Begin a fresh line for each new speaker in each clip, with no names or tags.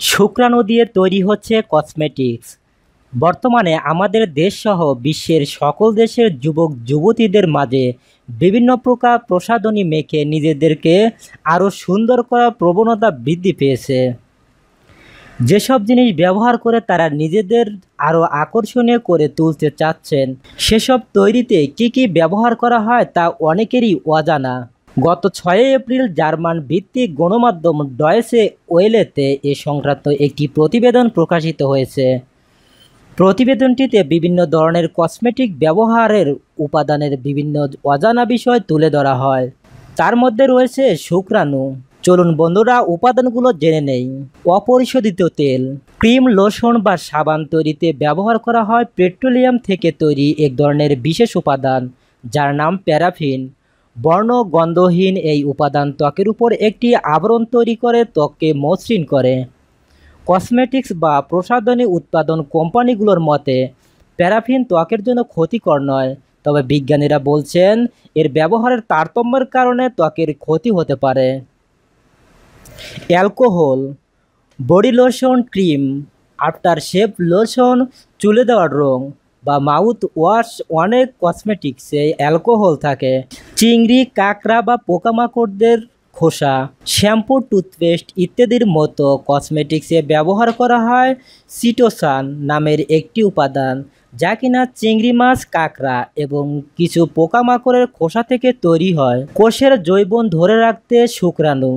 শুক্রাণু দিয়ে তৈরি হচ্ছে কসমেটিক্স বর্তমানে আমাদের দেশসহ বিশ্বের সকল দেশের যুবক, যুবতীদের মাঝে বিভিন্ন প্রকার প্রসাধনী মেখে নিজেদেরকে আরও সুন্দর করার প্রবণতা বৃদ্ধি পেয়েছে। যেসব জিনিস ব্যবহার করে তারা নিজেদের আরও আকর্ষণীয় করে তুলতে চাচ্ছেন, সেসব তৈরিতে কি কি ব্যবহার করা হয় তা অনেকেরই অজানা। গত ছয়ই এপ্রিল জার্মান ভিত্তিক গণমাধ্যম ডয়েসে ওয়েলেতে এ সংক্রান্ত একটি প্রতিবেদন প্রকাশিত হয়েছে। প্রতিবেদনটিতে বিভিন্ন ধরনের কসমেটিক ব্যবহারের উপাদানের বিভিন্ন অজানা বিষয় তুলে ধরা হয়। তার মধ্যে রয়েছে শুক্রাণু। চলুন বন্ধুরা উপাদানগুলো জেনে নেই। অপরিশোধিত তেল, ক্রিম, লোশন বা সাবান তৈরিতে ব্যবহার করা হয় পেট্রোলিয়াম থেকে তৈরি এক ধরনের বিশেষ উপাদান, যার নাম প্যারাফিন। বর্ণ গন্ধহীন এই উপাদান ত্বকের উপর একটি আবরণ তৈরি করে ত্বককে মসৃণ করে। কসমেটিক্স বা প্রসাধনী উৎপাদন কোম্পানিগুলোর মতে, প্যারাফিন ত্বকের জন্য ক্ষতিকর নয়, তবে বিজ্ঞানীরা বলছেন এর ব্যবহারের তারতম্যের কারণে ত্বকের ক্ষতি হতে পারে। Alcohol, body lotion, cream after shape lotion, চুলে দেওয়ার রং বা মাউথ ওয়াশ অনেক কসমেটিক্সে অ্যালকোহল থাকে। চিংড়ি, কাঁকড়া বা পোকামাকড়দের খোসা শ্যাম্পু টুথপেস্ট ইত্যাদির মতো কসমেটিক্সে ব্যবহার করা হয় সিটোসান নামের একটি উপাদান, যা কিনা চিংড়ি মাছ, কাঁকড়া এবং কিছু পোকামাকড়ের খোসা থেকে তৈরি হয়। কোষের জৈবন ধরে রাখতে শুক্রাণু।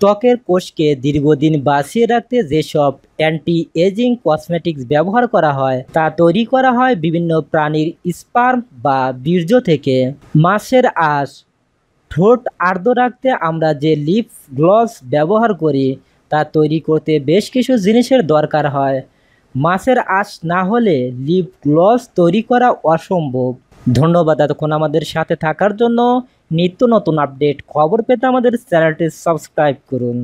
ত্বকের কোষকে দীর্ঘদিন বাঁচিয়ে রাখতে যেসব অ্যান্টি এজিং কসমেটিক্স ব্যবহার করা হয়, তা তৈরি করা হয় বিভিন্ন প্রাণীর স্পার্ম বা বীর্য থেকে। মাছের আঁশ, ঠোঁট আর্দ্র রাখতে আমরা যে লিপ গ্লস ব্যবহার করি, তা তৈরি করতে বেশ কিছু জিনিসের দরকার হয়। মাছের আঁশ না হলে লিপ গ্লস তৈরি করা অসম্ভব। ধন্যবাদ এতক্ষণ আমাদের সাথে থাকার জন্য। নিত্য নতুন আপডেট খবর পেতে আমাদের চ্যানেলটি সাবস্ক্রাইব করুন।